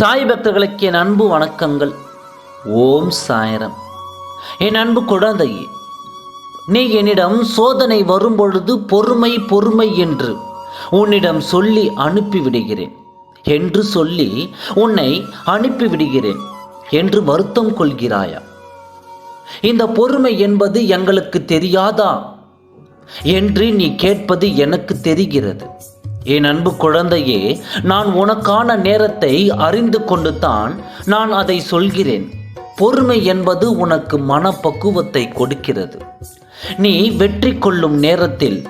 சாய் பக்தர்களுக்கு என் அன்பு வணக்கங்கள். ஓம் சாயரம். என் அன்பு குழந்தையே நீ என்னிடம் சோதனை வரும்பொழுது பொறுமை பொறுமை என்று உன்னிடம் சொல்லி அனுப்பிவிடுகிறேன். என்று சொல்லி உன்னை அனுப்பிவிடுகிறேன் என்று வருத்தம் கொள்கிறாயா? இந்த பொறுமை என்பது எங்களுக்கு தெரியாதா? என்று நீ கேட்பது எனக்கு தெரிகிறது. என் அன்பு குழந்தையே நான் உனக்கான நேரத்தை அறிந்து கொண்டு தான் நான் அதை சொல்கிறேன். பொறுமை என்பது உனக்கு மனப்பக்குவத்தை கொடுக்கிறது. நீ வெற்றி கொள்ளும் நேரத்தில்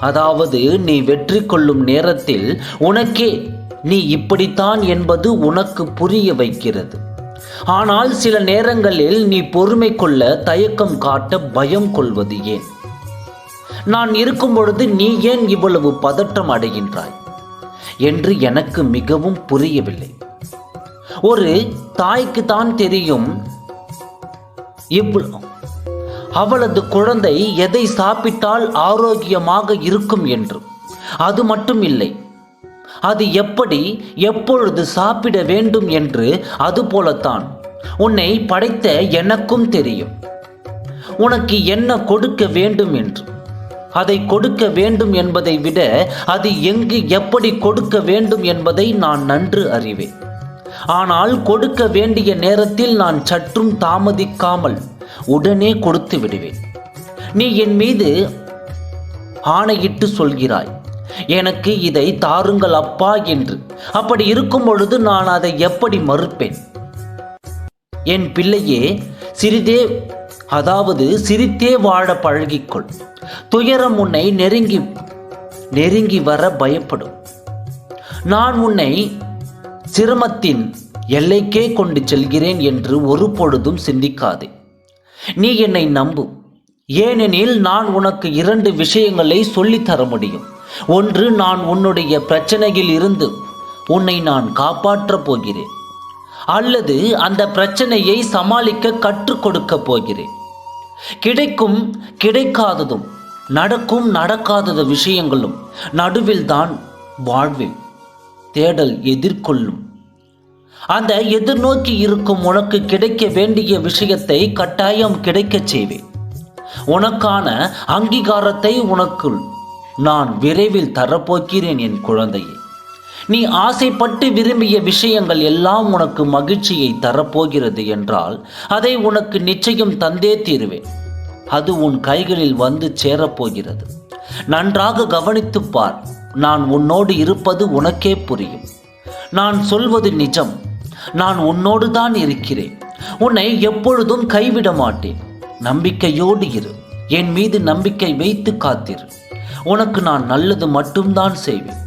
அதாவது நீ வெற்றி கொள்ளும் நேரத்தில் உனக்கே நீ இப்படித்தான் என்பது உனக்கு புரிய வைக்கிறது. ஆனால் சில நேரங்களில் நீ பொறுமை கொள்ள தயக்கம் காட்ட பயம் கொள்வது ஏன்? நான் இருக்கும் பொழுது நீ ஏன் இவ்வளவு பதற்றம் அடைகின்றாய்? என்று எனக்கு மிகவும் புரியவில்லை. ஒரு தாய்க்கு தான் தெரியும் இவ்வளவு. அவளது குழந்தை எதை சாப்பிட்டால் ஆரோக்கியமாக இருக்கும் என்று. அது மட்டும் இல்லை அது எப்படி எப்பொழுது சாப்பிட வேண்டும் என்று அதுபோலத்தான் உன்னை படைத்த எனக்கும் தெரியும். உனக்கு என்ன கொடுக்க வேண்டும் என்று. அதை கொடுக்க வேண்டும் என்பதை விட அது எங்கு எப்படி கொடுக்க வேண்டும் என்பதை நான் நன்று அறிவேன். ஆனால் கொடுக்க வேண்டிய நேரத்தில் நான் சற்றும் தாமதிக்காமல் உடனே கொடுத்து விடுவேன். நீ என் மீது ஆணையிட்டு சொல்கிறாய் எனக்கு இதை தாருங்கள் அப்பா என்று. அப்படி இருக்கும் பொழுது நான் அதை எப்படி மறுப்பேன்? என் பிள்ளையே சிறிதே அதாவது சிரித்தே வாழ பழகிக்கொள். துயரம் உன்னை நெருங்கி நெருங்கி வர பயப்படும். நான் உன்னை சிரமத்தின் எல்லைக்கே கொண்டு செல்கிறேன் என்று ஒரு பொழுதும் சிந்திக்காதே. நீ என்னை நம்பு. ஏனெனில் நான் உனக்கு இரண்டு விஷயங்களை சொல்லித்தர முடியும். ஒன்று நான் உன்னுடைய பிரச்சனையில் இருந்து உன்னை நான் காப்பாற்றப் போகிறேன். அல்லது அந்த பிரச்சனையை சமாளிக்க கற்றுக் கொடுக்கப் போகிறேன். கிடைக்கும் கிடைக்காததும் நடக்கும் நடக்காதது விஷயங்களும் நடுவில் தான் வாழ்வில் தேடல் எதிர்கொள்ளும். அந்த எதிர்நோக்கி இருக்கும் உனக்கு கிடைக்க வேண்டிய விஷயத்தை கட்டாயம் கிடைக்கச் செய்வேன். உனக்கான அங்கீகாரத்தை உனக்குள் நான் விரைவில் தரப்போக்கிறேன் என் குழந்தையை. நீ ஆசைப்பட்டு விரும்பிய விஷயங்கள் எல்லாம் உனக்கு மகிழ்ச்சியை தரப்போகிறது என்றால் அதை உனக்கு நிச்சயம் தந்தே தீருவேன். அது உன் கைகளில் வந்து சேரப்போகிறது. நன்றாக கவனித்துப் பார் நான் உன்னோடு இருப்பது உனக்கே புரியும். நான் சொல்வது நிஜம் நான் உன்னோடு தான் இருக்கிறேன். உன்னை எப்பொழுதும் கைவிட மாட்டேன். நம்பிக்கையோடு இரு என் மீது நம்பிக்கை வைத்து காத்திரு. உனக்கு நான் நல்லது மட்டும்தான் செய்வேன்.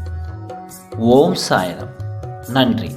ஓம் சாயனம் நன்றி.